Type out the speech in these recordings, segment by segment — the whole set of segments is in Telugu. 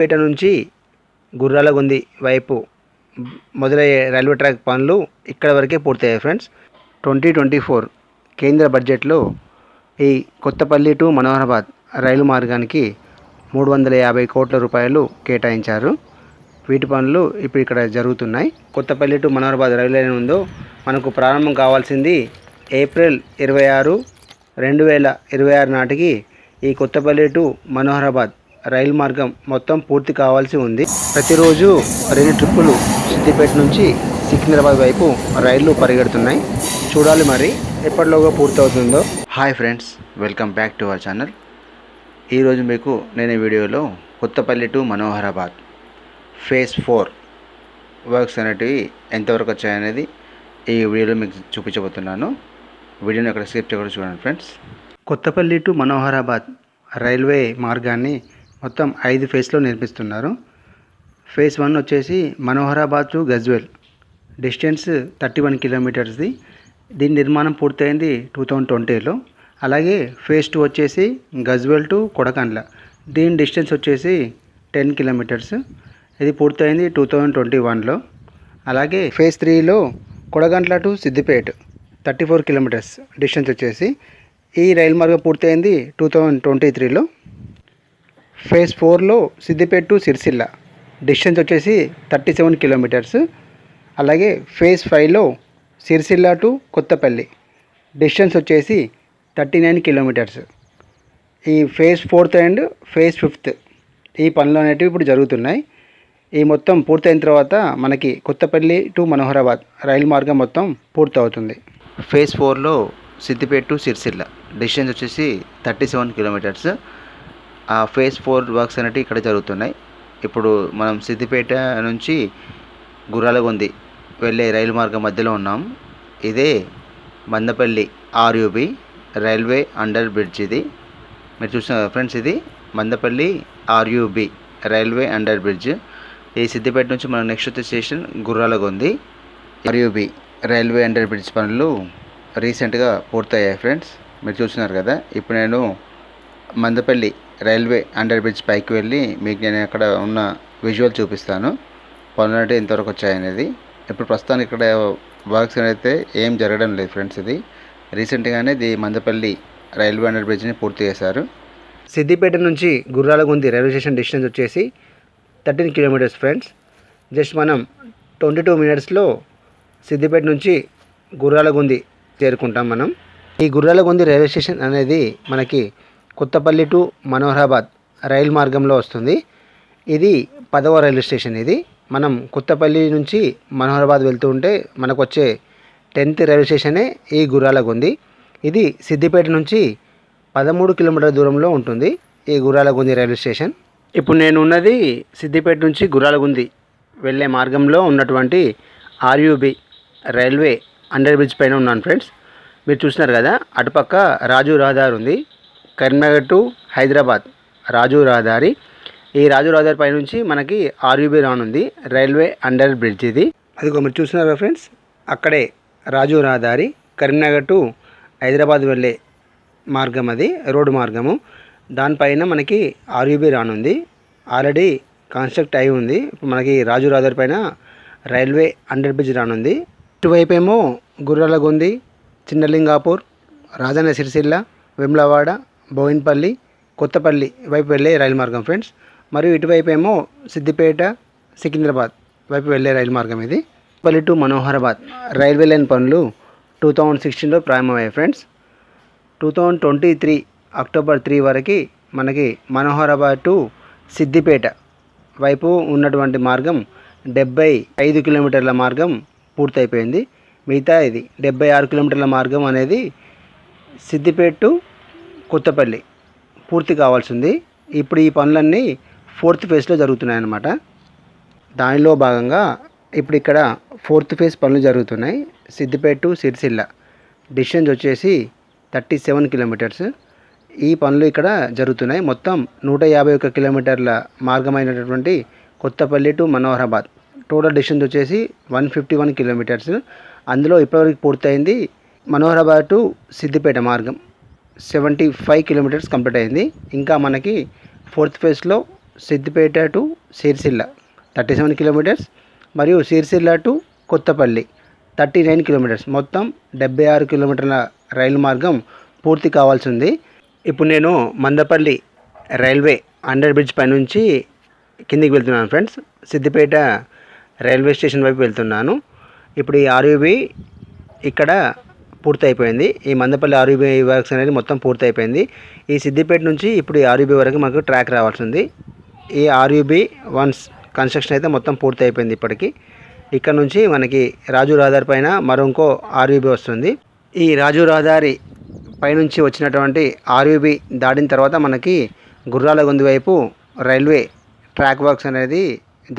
పేట నుంచి గుర్రాలగుంది వైపు మొదలయ్యే రైల్వే ట్రాక్ పనులు ఇక్కడ వరకే పూర్తయ్యాయి ఫ్రెండ్స్. ట్వంటీ ట్వంటీ ఫోర్ కేంద్ర బడ్జెట్లో ఈ కొత్తపల్లి టు మనోహరాబాద్ రైలు మార్గానికి మూడు వందల యాభై కోట్ల రూపాయలు కేటాయించారు. వీటి పనులు ఇప్పుడు ఇక్కడ జరుగుతున్నాయి. Kothapalli to Manoharabad rail line ఉందో మనకు ప్రారంభం కావాల్సింది ఏప్రిల్ ఇరవై ఆరు రెండు వేల ఇరవై ఆరు నాటికి ఈ కొత్తపల్లి టు మనోహరాబాద్ రైలు మార్గం మొత్తం పూర్తి కావాల్సి ఉంది. ప్రతిరోజు రెండు ట్రిప్పులు సిద్దిపేట నుంచి సికింద్రాబాద్ వైపు రైళ్ళు పరిగెడుతున్నాయి. చూడాలి మరి ఎప్పటిలోగా పూర్తవుతుందో. Hi friends welcome back to our channel. ఈరోజు మీకు నేను ఈ వీడియోలో Kothapalli to Manoharabad phase four works అనేటివి ఎంతవరకు వచ్చాయనేది ఈ వీడియోలో మీకు చూపించబోతున్నాను. వీడియోని అక్కడ స్కిప్ చేయకుండా చూడండి friends. Kothapalli to Manoharabad railway మార్గాన్ని మొత్తం ఐదు ఫేస్లో నిర్మిస్తున్నారు. ఫేస్ వన్ వచ్చేసి Manoharabad to Gajwel. Distance thirty one కిలోమీటర్స్ది. దీని నిర్మాణం పూర్తయింది టూ థౌజండ్ ట్వంటీలో. అలాగే ఫేజ్ టూ వచ్చేసి గజ్వెల్ టు కొడకండ్ల. దీని డిస్టెన్స్ వచ్చేసి టెన్ కిలోమీటర్స్. ఇది పూర్తయింది టూ థౌజండ్ ట్వంటీ వన్లో. అలాగే ఫేజ్ త్రీలో Kodagantla to Siddipet thirty four kilometres distance వచ్చేసి. ఈ రైలు మార్గం పూర్తయింది టూ థౌజండ్ ట్వంటీ త్రీలో. ఫేజ్ ఫోర్లో సిద్దిపేట టు సిరిసిల్ల. డిస్టెన్స్ వచ్చేసి థర్టీ సెవెన్ కిలోమీటర్స్. అలాగే ఫేజ్ ఫైవ్లో సిరిసిల్ల టు కొత్తపల్లి. డిస్టెన్స్ వచ్చేసి థర్టీ నైన్ కిలోమీటర్స్. ఈ phase fourth and phase fifth ఈ పనులు అనేటివి ఇప్పుడు జరుగుతున్నాయి. ఈ మొత్తం పూర్తయిన తర్వాత మనకి కొత్తపల్లి టు మనోహరాబాద్ రైలు మార్గం మొత్తం పూర్తవుతుంది. ఫేజ్ ఫోర్లో సిద్దిపేట టు సిరిసిల్ల. డిస్టెన్స్ వచ్చేసి thirty seven kilometres. Phase four works అనేవి ఇక్కడ జరుగుతున్నాయి. ఇప్పుడు మనం సిద్దిపేట నుంచి గుర్రాలగొంది వెళ్ళే రైలు మార్గం మధ్యలో ఉన్నాం. ఇదే Mandapalli RUB railway under bridge ఇది. మీరు చూసిన ఫ్రెండ్స్ ఇది Mandapalli RUB railway under bridge. ఈ సిద్దిపేట నుంచి మన next station Gurralagondi. RUB railway under bridge పనులు రీసెంట్గా పూర్తయ్యాయి ఫ్రెండ్స్. మీరు చూస్తున్నారు కదా ఇప్పుడు నేను మందపల్లి రైల్వే అండర్ బ్రిడ్జ్ పైకి వెళ్ళి మీకు నేను అక్కడ ఉన్న విజువల్ చూపిస్తాను. పనులు అంటే ఇంతవరకు వచ్చాయనేది. ఇప్పుడు ప్రస్తుతానికి ఇక్కడ వర్క్స్ అయితే ఏం జరగడం లేదు ఫ్రెండ్స్ ఇది. రీసెంట్గానే ఇది మందపల్లి రైల్వే అండర్ బ్రిడ్జ్ని పూర్తి చేశారు. సిద్దిపేట నుంచి గుర్రాలగుంది రైల్వే స్టేషన్ డిస్టెన్స్ వచ్చేసి థర్టీన్ కిలోమీటర్స్ ఫ్రెండ్స్. జస్ట్ మనం ట్వంటీ టూ మినిట్స్లో సిద్దిపేట నుంచి గుర్రాలగుంది చేరుకుంటాం మనం. ఈ గుర్రాలగుంది రైల్వే స్టేషన్ అనేది మనకి కొత్తపల్లి టు మనోహరాబాద్ రైలు మార్గంలో వస్తుంది. ఇది పదవ రైల్వే స్టేషన్ ఇది. మనం కొత్తపల్లి నుంచి మనోహరాబాద్ వెళ్తూ ఉంటే మనకు వచ్చే టెన్త్ రైల్వే స్టేషనే ఈ గుర్రాలగుంది. ఇది సిద్దిపేట నుంచి పదమూడు కిలోమీటర్ల దూరంలో ఉంటుంది ఈ గుర్రాలగుంది రైల్వే స్టేషన్. ఇప్పుడు నేను ఉన్నది సిద్దిపేట నుంచి గుర్రాలగుంది వెళ్ళే మార్గంలో ఉన్నటువంటి ఆర్యూబి రైల్వే అండర్ బ్రిడ్జ్ పైన ఉన్నాను ఫ్రెండ్స్. మీరు చూసినారు కదా అటుపక్క రాజు రహదారి ఉంది కరీంనగర్ టు హైదరాబాద్ రాజు రహదారి. ఈ రాజు రహదారి పైనుంచి మనకి ఆర్యూబీ రానుంది. రైల్వే అండర్ బ్రిడ్జ్ ఇది. అది మీరు చూస్తున్నారా ఫ్రెండ్స్? అక్కడే రాజు రహదారి కరీంనగర్ టు హైదరాబాద్ వెళ్ళే మార్గం అది రోడ్డు మార్గము. దానిపైన మనకి ఆర్యూబీ రానుంది. ఆల్రెడీ కన్స్ట్రక్ట్ అయి ఉంది. మనకి రాజు రహదారి పైన రైల్వే అండర్ బ్రిడ్జ్ రానుంది. ఇటువైపు ఏమో గుర్రాలగొంది చిన్నలింగాపూర్ రాజన్న సిరిసిల్ల వెమ్లవాడ బోయిన్పల్లి కొత్తపల్లి వైపు వెళ్ళే రైలు మార్గం ఫ్రెండ్స్. మరియు ఇటువైపు ఏమో సిద్దిపేట సికింద్రాబాద్ వైపు వెళ్ళే రైలు మార్గం ఇది. Palli to Manoharabad railway line పనులు టూ థౌజండ్ సిక్స్టీన్లో ప్రారంభమయ్యాయి friends. Two thousand twenty three October three వరకు మనకి మనోహరాబాద్ టు సిద్దిపేట వైపు ఉన్నటువంటి మార్గం డెబ్బై ఐదు కిలోమీటర్ల మార్గం పూర్తయిపోయింది. మిగతా ఇది డెబ్బై ఆరు కిలోమీటర్ల మార్గం అనేది సిద్దిపేట టు కొత్తపల్లి పూర్తి కావాల్సింది. ఇప్పుడు ఈ పనులన్నీ ఫోర్త్ ఫేజ్లో జరుగుతున్నాయి అన్నమాట దానిలో భాగంగా ఇప్పుడు ఇక్కడ ఫోర్త్ ఫేజ్ పనులు జరుగుతున్నాయి. సిద్దిపేట టు సిరిసిల్ల. డిస్టెన్స్ వచ్చేసి థర్టీ సెవెన్ కిలోమీటర్స్. ఈ పనులు ఇక్కడ జరుగుతున్నాయి. మొత్తం నూట యాభై ఒక్క కిలోమీటర్ల మార్గమైనటువంటి Kothapalli to Manoharabad. Total distance వచ్చేసి వన్ ఫిఫ్టీ వన్ కిలోమీటర్స్. అందులో ఇప్పటివరకు పూర్తయింది మనోహరాబాద్ టు సిద్దిపేట మార్గం. సెవెంటీ ఫైవ్ కిలోమీటర్స్ కంప్లీట్ అయింది. ఇంకా మనకి ఫోర్త్ ఫేజ్లో Siddipeta to Sircilla thirty seven kilometres మరియు Sircilla to Kothapalli thirty nine kilometres. మొత్తం డెబ్బై ఆరు కిలోమీటర్ల రైలు మార్గం పూర్తి కావాల్సి ఉంది. ఇప్పుడు నేను మందపల్లి రైల్వే అండర్ బ్రిడ్జ్ పైనుంచి కిందికి వెళ్తున్నాను ఫ్రెండ్స్. సిద్దిపేట రైల్వే స్టేషన్ వైపు వెళ్తున్నాను. ఇప్పుడు ఈ ఆర్యూబీ ఇక్కడ పూర్తయిపోయింది. ఈ మందపల్లి ఆర్యూబీ వర్క్స్ అనేది మొత్తం పూర్తయిపోయింది. ఈ సిద్దిపేట నుంచి ఇప్పుడు ఈ ఆర్యూబీ వరకు మనకు ట్రాక్ రావాల్సింది. ఈ ఆర్యూబీ వన్స్ కన్స్ట్రక్షన్ అయితే మొత్తం పూర్తయిపోయింది ఇప్పటికీ. ఇప్పటికి ఇక్కడ నుంచి మనకి రాజు రహదారి పైన మరో ఇంకో ఆర్యూబీ వస్తుంది. ఈ రాజు రహదారి పైనుంచి వచ్చినటువంటి ఆర్యూబీ దాడిన తర్వాత మనకి గుర్రాల గొంతు వైపు రైల్వే ట్రాక్ వర్క్స్ అనేది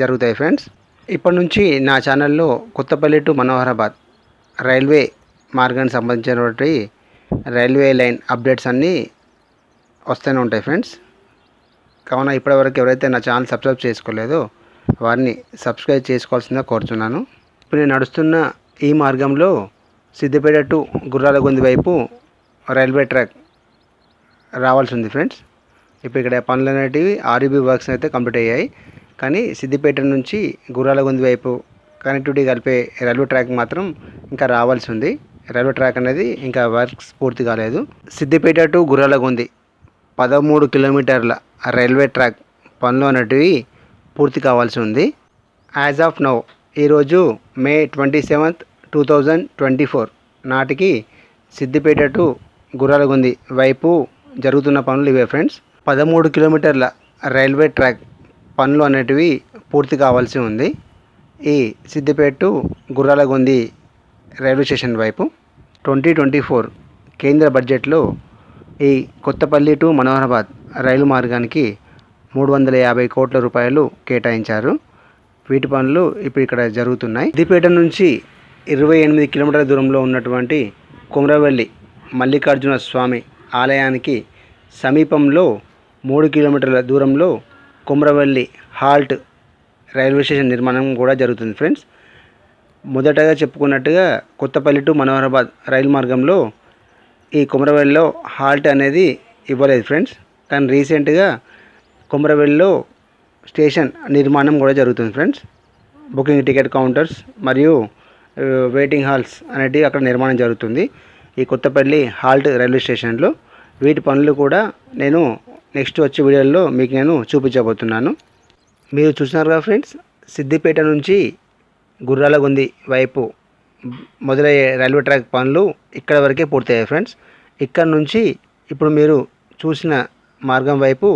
జరుగుతాయి ఫ్రెండ్స్. ఇప్పటి నుంచి నా ఛానల్లో కొత్తపల్లి టు మనోహరాబాద్ రైల్వే మార్గానికి సంబంధించినటువంటి రైల్వే లైన్ అప్డేట్స్ అన్నీ వస్తూనే ఉంటాయి ఫ్రెండ్స్. కావున ఇప్పటివరకు ఎవరైతే నా ఛానల్ సబ్స్క్రైబ్ చేసుకోలేదో వారిని సబ్స్క్రైబ్ చేసుకోవాల్సిందిగా కోరుతున్నాను ఇప్పుడు నేను నడుస్తున్న ఈ మార్గంలో సిద్దిపేట టు గుర్రాలగొంది వైపు రైల్వే ట్రాక్ రావాల్సి ఉంది ఫ్రెండ్స్. ఇప్పుడు ఇక్కడ పనులు అనేటివి ఆర్యూబీ వర్క్స్ అయితే కంప్లీట్ అయ్యాయి. కానీ సిద్దిపేట నుంచి గుర్రాలగొంది వైపు కనెక్టివిటీ కలిపే రైల్వే ట్రాక్ మాత్రం ఇంకా రావాల్సి ఉంది. రైల్వే ట్రాక్ అనేది ఇంకా వర్క్స్ పూర్తి కాలేదు. సిద్దిపేట టు గుర్రాలగుంది. పదమూడు కిలోమీటర్ల రైల్వే ట్రాక్ పనులు అనేటివి పూర్తి కావాల్సి ఉంది. యాజ్ ఆఫ్ నౌ ఈరోజు May twenty seventh two thousand twenty four నాటికి సిద్దిపేట టు గుర్రాలగుంది. వైపు జరుగుతున్న పనులు ఇవే ఫ్రెండ్స్. పదమూడు కిలోమీటర్ల రైల్వే ట్రాక్ పనులు అనేటివి పూర్తి కావాల్సి ఉంది. ఈ Siddipeta to Gurralagundi railway station వైపు ట్వంటీ ట్వంటీ ఫోర్ కేంద్ర బడ్జెట్లో ఈ కొత్తపల్లి టు మనోహరాబాద్ రైలు మార్గానికి మూడు వందల యాభై కోట్ల రూపాయలు కేటాయించారు. వీటి పనులు ఇప్పుడు ఇక్కడ జరుగుతున్నాయి. సిద్దిపేట నుంచి ఇరవై ఎనిమిది కిలోమీటర్ల దూరంలో ఉన్నటువంటి కుమరవెల్లి మల్లికార్జున స్వామి ఆలయానికి సమీపంలో మూడు కిలోమీటర్ల దూరంలో కుమరవెల్లి హాల్ట్ రైల్వే స్టేషన్ నిర్మాణం కూడా జరుగుతుంది ఫ్రెండ్స్. మొదటగా చెప్పుకున్నట్టుగా కొత్తపల్లి టు మనోహరాబాద్ రైలు మార్గంలో ఈ కొమరవెల్లిలో హాల్ట్ అనేది ఇవ్వలేదు ఫ్రెండ్స్. కానీ రీసెంట్గా కొమరవెల్లిలో స్టేషన్ నిర్మాణం కూడా జరుగుతుంది ఫ్రెండ్స్. బుకింగ్ టికెట్ కౌంటర్స్ మరియు వెయిటింగ్ హాల్స్ అనేటివి అక్కడ నిర్మాణం జరుగుతుంది. ఈ కొత్తపల్లి హాల్ట్ రైల్వే స్టేషన్లో వీటి పనులు కూడా నేను నెక్స్ట్ వచ్చే వీడియోలో మీకు నేను చూపించబోతున్నాను. మీరు చూసినారుగా ఫ్రెండ్స్ సిద్దిపేట నుంచి గుర్రాలగుంది వైపు మొదలయ్యే రైల్వే ట్రాక్ పనులు ఇక్కడ వరకే పూర్తయ్యాయి ఫ్రెండ్స్. ఇక్కడ నుంచి ఇప్పుడు మీరు చూసిన మార్గం వైపు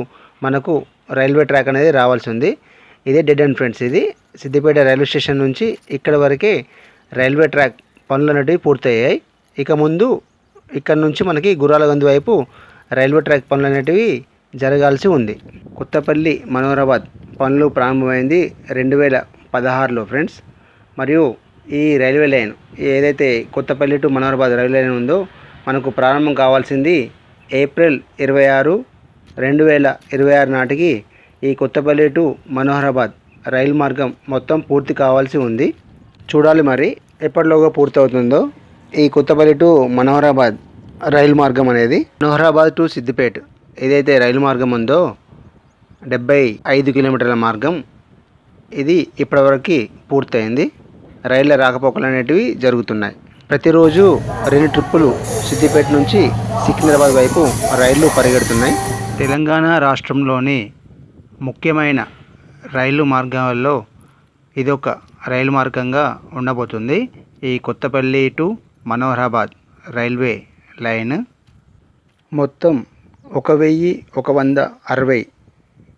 మనకు రైల్వే ట్రాక్ అనేది రావాల్సి ఉంది. ఇదే డెడ్ అండ్ ఫ్రెండ్స్ ఇది. సిద్దిపేట రైల్వే స్టేషన్ నుంచి ఇక్కడ వరకే రైల్వే ట్రాక్ పనులు అనేటివి పూర్తయ్యాయి. ఇక ముందు ఇక్కడ నుంచి మనకి గుర్రాలగంది వైపు రైల్వే ట్రాక్ పనులు అనేటివి జరగాల్సి ఉంది. కొత్తపల్లి మనోహరాబాద్ పనులు ప్రారంభమైంది రెండు వేల పదహారులో ఫ్రెండ్స్. మరియు ఈ రైల్వే లైన్ ఏదైతే Kothapalli to Manoharabad railway line ఉందో మనకు ప్రారంభం కావాల్సింది ఏప్రిల్ ఇరవై ఆరు రెండు వేల ఇరవై ఆరు నాటికి ఈ కొత్తపల్లి టు మనోహరాబాద్ రైలు మార్గం మొత్తం పూర్తి కావాల్సి ఉంది. చూడాలి మరి ఎప్పటిలోగా పూర్తవుతుందో ఈ కొత్తపల్లి టు మనోహరాబాద్ రైలు మార్గం అనేది. మనోహరాబాద్ టు సిద్దిపేట్ ఏదైతే రైలు మార్గం ఉందో డెబ్బై ఐదు కిలోమీటర్ల మార్గం ఇది ఇప్పటివరకు పూర్తయింది. రైళ్ళ రాకపోకలు అనేటివి జరుగుతున్నాయి. ప్రతిరోజు రెండు ట్రిప్పులు సిద్దిపేట నుంచి సికింద్రాబాద్ వైపు రైళ్ళు పరిగెడుతున్నాయి. తెలంగాణ రాష్ట్రంలోని ముఖ్యమైన రైలు మార్గాల్లో ఇదొక రైలు మార్గంగా ఉండబోతుంది. ఈ Kothapalli to Manoharabad railway line. మొత్తం ఒక వెయ్యి ఒక వంద అరవై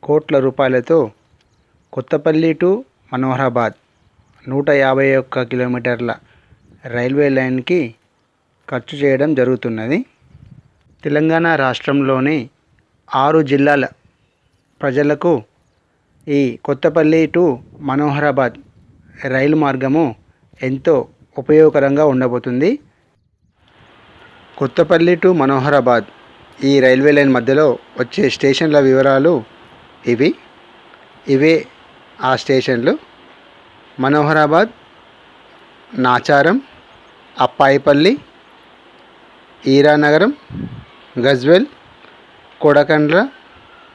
కోట్ల రూపాయలతో కొత్తపల్లి టు మనోహరాబాద్ నూట యాభై ఒక్క కిలోమీటర్ల రైల్వే లైన్కి ఖర్చు చేయడం జరుగుతున్నది. తెలంగాణ రాష్ట్రంలోని ఆరు జిల్లాల ప్రజలకు ఈ కొత్తపల్లి టు మనోహరాబాద్ రైలు మార్గము ఎంతో ఉపయోగకరంగా ఉండబోతుంది. కొత్తపల్లి టు మనోహరాబాద్ ఈ రైల్వే లైన్ మధ్యలో వచ్చే స్టేషన్ల వివరాలు ఇవి. ఇవే ఆ స్టేషన్లు. మనోహరాబాద్ నాచారం అప్పాయిపల్లి ఈరానగరం గజ్వెల్ కొడకండ్ల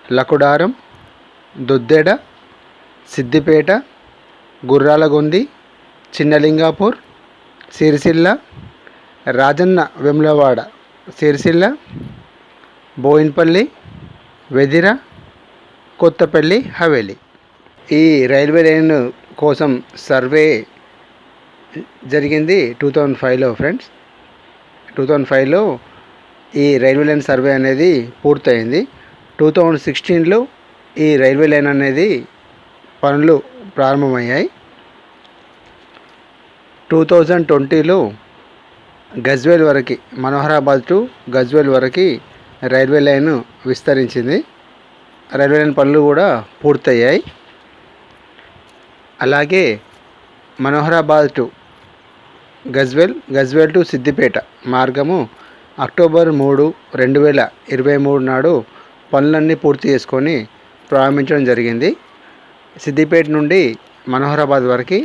లకుడారం దుద్దెడ సిద్దిపేట గుర్రాలగొంది చిన్నలింగాపూర్ సిరిసిల్ల రాజన్న వెమ్లవాడ సిరిసిల్ల బోయిన్పల్లి వెదిర కొత్తపల్లి హవేలి. ఈ రైల్వే లైన్ కోసం సర్వే జరిగింది టూ థౌజండ్ ఫైవ్లో ఫ్రెండ్స్. టూ థౌజండ్ ఫైవ్లో ఈ రైల్వే లైన్ సర్వే అనేది పూర్తయింది. టూ థౌజండ్ సిక్స్టీన్లో ఈ రైల్వే లైన్ అనేది పనులు ప్రారంభమయ్యాయి. టూ థౌజండ్ ట్వంటీలో గజ్వేల్ వరకు మనోహరాబాద్ టు గజ్వేల్ వరకు రైల్వే లైన్ విస్తరించింది. రైల్వే లైన్ పనులు కూడా పూర్తయ్యాయి. అలాగే మనోహరాబాద్ టు గజ్వేల్ గజ్వేల్ టు సిద్దిపేట మార్గము అక్టోబర్ మూడు రెండు వేల ఇరవై మూడు నాడు పనులన్నీ పూర్తి చేసుకొని ప్రారంభించడం జరిగింది. సిద్దిపేట నుండి మనోహరాబాద్ వరకు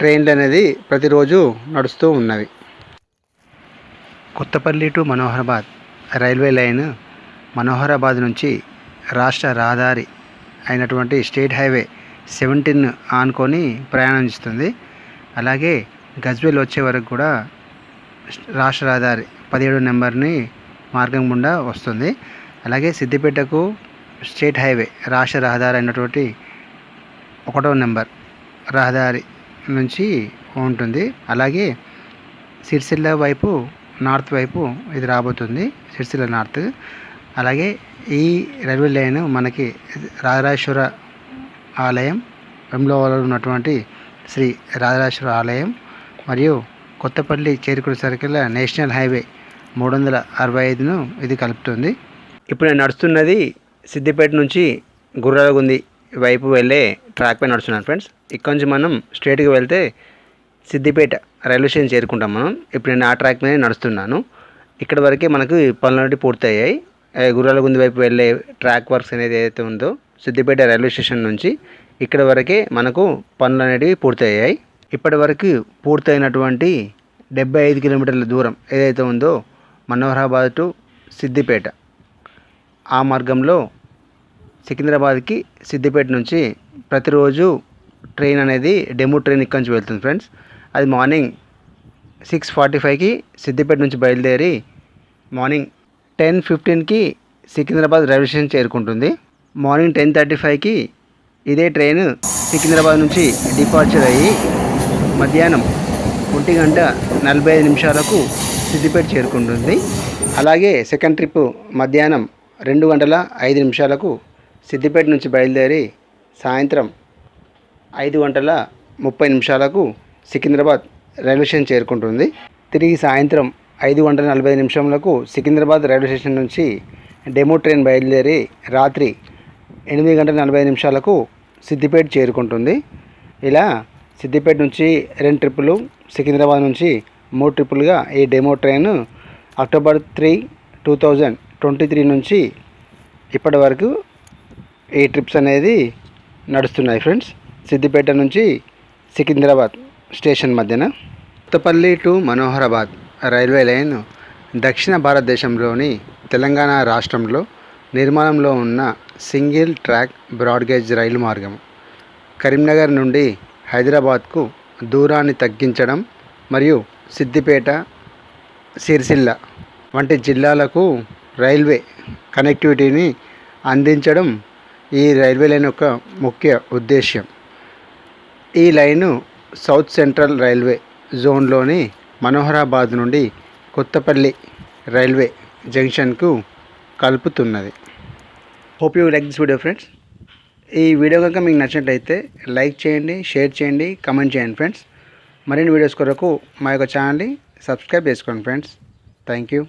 ట్రైన్లు అనేది ప్రతిరోజు నడుస్తూ ఉన్నవి. Kothapalli to Manoharabad railway line Manoharabad నుంచి రాష్ట్ర రహదారి అయినటువంటి స్టేట్ హైవే సెవెంటీన్ ఆనుకొని ప్రయాణిస్తుంది అలాగే గజ్వేల్ వచ్చే వరకు కూడా రాష్ట్ర రహదారి పదిహేడు నెంబర్ని మార్గం గుండా వస్తుంది. అలాగే సిద్దిపేటకు స్టేట్ హైవే రాష్ట్ర రహదారి అయినటువంటి ఒకటో నెంబర్ రహదారి నుంచి ఉంటుంది. అలాగే సిరిసిల్ల వైపు నార్త్ వైపు ఇది రాబోతుంది సిరిసిల్ల నార్త్. అలాగే ఈ రైల్వే లైన్ మనకి రాజరాజేశ్వర ఆలయం వెమ్లవాడలో ఉన్నటువంటి శ్రీ రాజరాజేశ్వర ఆలయం మరియు కొత్తపల్లి చేరుకునే సర్కిల్ నేషనల్ హైవే మూడు వందల అరవై ఐదును ఇది కలుపుతుంది. ఇప్పుడు నేను నడుస్తున్నది సిద్దిపేట నుంచి గుర్రాలగుంది వైపు వెళ్ళే ట్రాక్ పై నడుస్తున్నాను ఫ్రెండ్స్. ఇక్కడ నుంచి మనం స్ట్రేట్గా వెళ్తే సిద్దిపేట రైల్వే స్టేషన్ చేరుకుంటాం మనం. ఇప్పుడు నేను ఆ ట్రాక్ మీద నడుస్తున్నాను. ఇక్కడ వరకే మనకు పనులు పూర్తయ్యాయి. గుర్రాలగుంది వైపు వెళ్ళే ట్రాక్ వర్క్స్ అనేది ఏదైతే ఉందో సిద్దిపేట రైల్వే స్టేషన్ నుంచి ఇక్కడ వరకే మనకు పనులు అనేటివి పూర్తయ్యాయి. ఇప్పటి వరకు పూర్తయినటువంటి డెబ్బై ఐదు కిలోమీటర్ల దూరం ఏదైతే ఉందో మనోహరాబాద్ టు సిద్దిపేట. ఆ మార్గంలో సికింద్రాబాద్కి సిద్దిపేట నుంచి ప్రతిరోజు ట్రైన్ అనేది డెమో ట్రైన్ ఇక్కడి నుంచి వెళ్తుంది ఫ్రెండ్స్. అది మార్నింగ్ సిక్స్ ఫార్టీ ఫైవ్కి సిద్దిపేట నుంచి బయలుదేరి మార్నింగ్ టెన్ ఫిఫ్టీన్కి సికింద్రాబాద్ రైల్వే స్టేషన్ చేరుకుంటుంది. మార్నింగ్ టెన్ థర్టీ ఫైవ్కి ఇదే ట్రైన్ సికింద్రాబాద్ నుంచి డిపార్చర్ అయ్యి మధ్యాహ్నం ఒంటి గంట నలభై ఐదు నిమిషాలకు సిద్దిపేట చేరుకుంటుంది. అలాగే సెకండ్ ట్రిప్ మధ్యాహ్నం రెండు గంటల ఐదు నిమిషాలకు సిద్దిపేట నుంచి బయలుదేరి సాయంత్రం ఐదు గంటల ముప్పై నిమిషాలకు సికింద్రాబాద్ రైల్వే స్టేషన్ చేరుకుంటుంది. తిరిగి సాయంత్రం ఐదు గంటల నలభై నిమిషంలకు సికింద్రాబాద్ రైల్వే స్టేషన్ నుంచి డెమో ట్రైన్ బయలుదేరి రాత్రి ఎనిమిది గంటల నలభై నిమిషాలకు సిద్దిపేట చేరుకుంటుంది. ఇలా సిద్దిపేట నుంచి రెండు ట్రిప్పులు సికింద్రాబాద్ నుంచి మూడు ట్రిప్పులుగా ఈ demo train October three two thousand twenty three నుంచి ఇప్పటి వరకు ఈ ట్రిప్స్ అనేది నడుస్తున్నాయి ఫ్రెండ్స్. సిద్దిపేట నుంచి సికింద్రాబాద్ స్టేషన్ మధ్యన Kothapalli to Manoharabad railway line దక్షిణ భారతదేశంలోని తెలంగాణ రాష్ట్రంలో నిర్మాణంలో ఉన్న సింగిల్ ట్రాక్ బ్రాడ్గేజ్ రైలు మార్గం కరీంనగర్ నుండి హైదరాబాద్కు దూరాన్ని తగ్గించడం మరియు సిద్దిపేట సిరిసిల్ల వంటి జిల్లాలకు రైల్వే కనెక్టివిటీని అందించడం ఈ రైల్వే లైన్ యొక్క ముఖ్య ఉద్దేశ్యం. ఈ లైను సౌత్ సెంట్రల్ రైల్వే జోన్లోని మనోహరాబాద్ నుండి కొత్తపల్లి రైల్వే జంక్షన్కు కలుపుతున్నది. Hope you like this video friends ఈ వీడియో కనుక మీకు నచ్చినట్లయితే లైక్ చేయండి షేర్ చేయండి కమెంట్ చేయండి ఫ్రెండ్స్ మరిన్ని వీడియోస్ కొరకు మా యొక్క ఛానల్ని సబ్స్క్రైబ్ చేసుకోండి ఫ్రెండ్స్ థ్యాంక్ యూ